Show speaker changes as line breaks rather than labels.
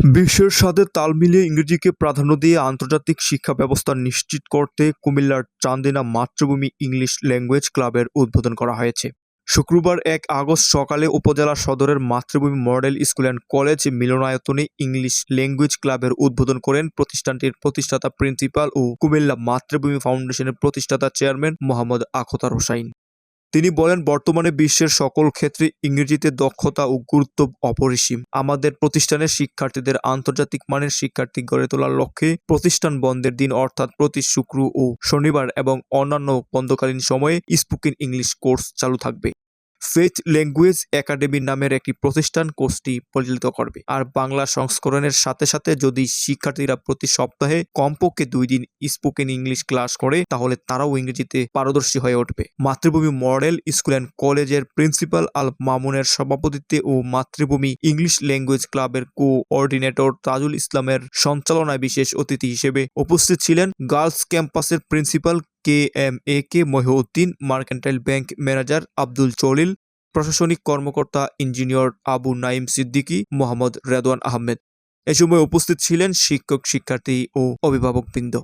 বিশ্বের সাথে তাল মিলিয়ে ইংরেজিকে প্রাধান্য দিয়ে আন্তর্জাতিক শিক্ষা ব্যবস্থা নিশ্চিত করতে কুমিল্লার চান্দিনা মাতৃভূমি ইংলিশ ল্যাঙ্গুয়েজ ক্লাবের উদ্বোধন করা হয়েছে। শুক্রবার এক আগস্ট সকালে উপজেলা সদরের Matribhumi model school and college মিলনায়তনে ইংলিশ ল্যাঙ্গুয়েজ ক্লাবের উদ্বোধন করেন প্রতিষ্ঠানটির প্রতিষ্ঠাতা প্রিন্সিপাল ও কুমিল্লা মাতৃভূমি ফাউন্ডেশনের প্রতিষ্ঠাতা চেয়ারম্যান মোহাম্মদ আখতার হোসাইন। তিনি বলেন, বর্তমানে বিশ্বের সকল ক্ষেত্রে ইংরেজিতে দক্ষতা ও গুরুত্ব অপরিসীম। আমাদের প্রতিষ্ঠানের শিক্ষার্থীদের আন্তর্জাতিক মানের শিক্ষার্থী গড়ে তোলার লক্ষ্যে প্রতিষ্ঠান বন্ধের দিন অর্থাৎ প্রতি শুক্র ও শনিবার এবং অন্যান্য বন্ধকালীন সময়ে স্পোকেন ইংলিশ কোর্স চালু থাকবে। ফেথ ল্যাঙ্গুয়েজ একাডেমি নামের একটি প্রতিষ্ঠান কোর্সটি পরিচালিত করবে। আর বাংলা সংস্করণের সাথে সাথে যদি শিক্ষার্থীরা প্রতি সপ্তাহে কমপক্ষে দুই দিন স্পোকেন ইংলিশ ক্লাস করে, তাহলে তারাও ইংরেজিতে পারদর্শী হয়ে উঠবে। মাতৃভূমি মডেল স্কুল অ্যান্ড কলেজের প্রিন্সিপাল আল মামুনের সভাপতিত্বে ও মাতৃভূমি ইংলিশ ল্যাঙ্গুয়েজ ক্লাবের কোঅর্ডিনেটর তাজুল ইসলামের সঞ্চালনায় বিশেষ অতিথি হিসেবে উপস্থিত ছিলেন গার্লস ক্যাম্পাসের principal K M A K Mohiuddin, mercantile bank manager Abdul Chalil, প্রশাসনিক কর্মকর্তা ইঞ্জিনিয়র আবু নাইম সিদ্দিকী, মোহাম্মদ রেদওয়ান আহমেদ। এ সময় উপস্থিত ছিলেন শিক্ষক, শিক্ষার্থী ও অভিভাবকবৃন্দ।